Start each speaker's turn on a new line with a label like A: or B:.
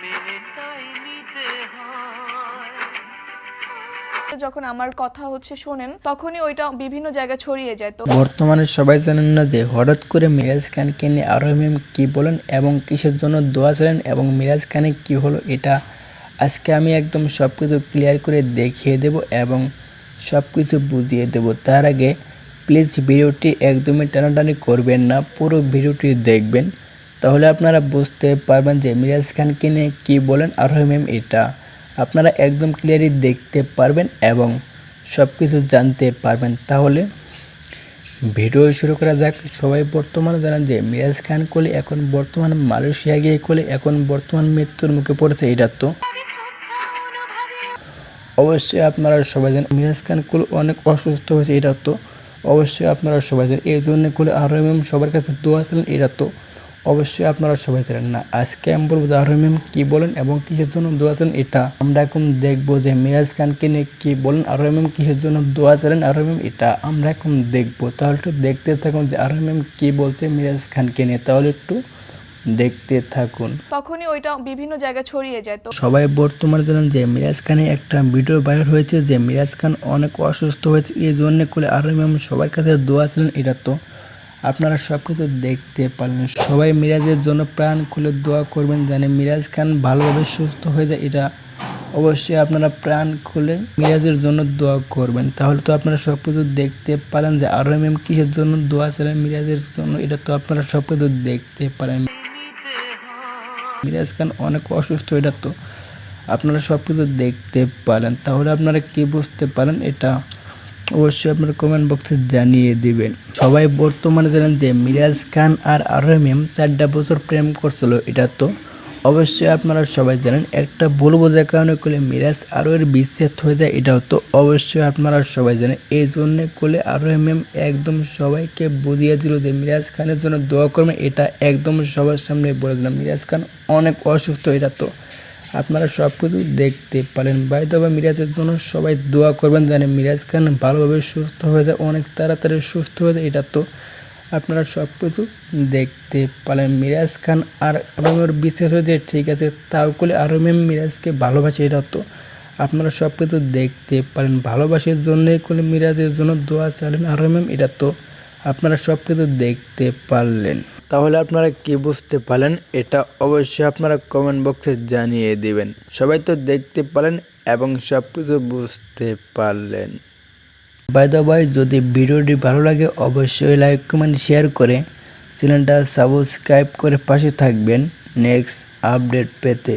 A: মেনে তাই নিতে হয়।
B: যখন আমার কথা হচ্ছে শোনেন তখনই ওইটা বিভিন্ন জায়গায় ছড়িয়ে যায় তো।
C: বর্তমানে সবাই জানেন না যে হঠাৎ করে মিরাজ খানকে নিয়ে আরও ম্যাম কি বলেন এবং কিসের জন্য দোয়া ছিলেন এবং মিরাজ খানে কি হলো এটা আজকে আমি একদম সব কিছু ক্লিয়ার করে দেখিয়ে দেব এবং সব কিছু বুঝিয়ে দেব। তার আগে প্লিজ ভিডিওটি একদমই টানাটানি করবেন না পুরো ভিডিওটি দেখবেন। তাহলে আপনারা বুঝতে পারবেন যে মিরাজ খানকে নিয়ে কী বলেন আরোহী ম্যাম এটা। আপনারা একদম ক্লিয়ারই দেখতে পারবেন এবং সব কিছু জানতে পারবেন। তাহলে ভিডিও শুরু করা যাক। সবাই বর্তমানে জানেন যে মিরাজ খান কোহলি এখন বর্তমান মালয়েশিয়া গিয়ে কোহলি এখন বর্তমান মৃত্যুর মুখে পড়েছে, এটা তো। অবশ্যই আপনারা সবাই জানেন মিরাজ খান কোহলি অনেক অসুস্থ হয়েছে, এটা তো। অবশ্যই আপনারা সবাই জানেন। এই জন্য কোহলি আরও সবার কাছে দোয়া ছিলেন এটা তো। অবশ্যই আপনারা সবাই জানেন না। আজকে আমি বলব যে আরও এম কি বলেন এবং কিসের জন্য দোয়া ছিলেন এটা। আমরা এখন দেখব যে মিরাজ খানকে নিয়ে কি বলেন আরও এম কিসের জন্য দোয়া ছিলেন আরও এম এটা আমরা এখন দেখব। তাহলে একটু দেখতে থাকুন যে আরও এম কি বলছে মিরাজ খানকে নিয়ে। তাহলে একটু দেখতে থাকুন।
B: তখনই ওইটা বিভিন্ন জায়গায় ছড়িয়ে যায় তো।
C: সবাই বর্তমানে জানেন যে মিরাজ খানে একটা ভিডিও ভাইরাল হয়েছে যে মিরাজ খান অনেক অসুস্থ হয়েছে। এই জন্য করে আরও ম্যাম সবার কাছে দোয়া ছিলেন এটা তো আপনারা সব কিছু দেখতে পারলেন। সবাই মিরাজের জন্য প্রাণ খুলে দোয়া করবেন জানে মিরাজ খান ভালোভাবে সুস্থ হয়ে যায়। এটা অবশ্যই আপনারা প্রাণ খুলে মিরাজের জন্য দোয়া করবেন। তাহলে তো আপনারা সব কিছু দেখতে পারেন যে আরও ম্যাম কিসের জন্য দোয়া ছিলেন মিরাজের জন্য, এটা তো আপনারা সব কিছু দেখতে পারেন। মিরাজ খান অনেক অসুস্থ, এটা তো আপনারা সব কিছু দেখতে পারেন তাহলে আপনারা কি বুঝতে পারেন? এটা অবশ্যই আপনারা কমেন্ট বক্সে জানিয়ে দিবেন। সবাই বর্তমানে জানেন যে মিরাজ খান আর আরও মেম চারটা বছর প্রেম করছিল, এটা তো অবশ্যই আপনারা সবাই জানেন। একটা ভুল বোঝার কারণে করলে মিরাজ আরও এর বিচ্ছেদ হয়ে যায়, এটাও তো অবশ্যই আপনারা সবাই জানেন। এই জন্যে করলে আরও মেম একদম সবাইকে বুঝিয়ে বুঝিয়েছিল যে মিরাজ খানের জন্য দোয়া করবেন, এটা একদম সবার সামনে বলেছিলাম। মিরাজ খান অনেক অসুস্থ, এটা তো আপনারা সব কিছু দেখতে পারেন। বাই তবে মিরাজের জন্য সবাই দোয়া করবেন জানে মিরাজ খান ভালোভাবে সুস্থ হয়ে যায়, অনেক তাড়াতাড়ি সুস্থ হয়ে যায়, এটা তো আপনারা সব কিছু দেখতে পারেন। মিরাজ খান আর আরমের বিশেষ হয়েছে, ঠিক আছে তাও করলে আরমেম মিরাজকে ভালোবাসে, এটা তো আপনারা সব কিছু দেখতে পারেন। ভালোবাসার জন্যই করলে মিরাজের জন্য দোয়া চালেন আরমেম এটা তো আপনারা সব কিছু দেখতে পারলেন। তাহলে আপনারা কি বুঝতে পারলেন, এটা অবশ্যই আপনারা কমেন্ট বক্সে জানিয়ে দিবেন। সবাই তো দেখতে পারলেন এবং সব কিছু বুঝতে পারলেন। বাই যদি ভিডিওটি ভালো লাগে, অবশ্যই লাইক কমেন্ট শেয়ার করে চ্যানেলটা সাবস্ক্রাইব করে পাশে থাকবেন। নেক্সট আপডেট পেতে।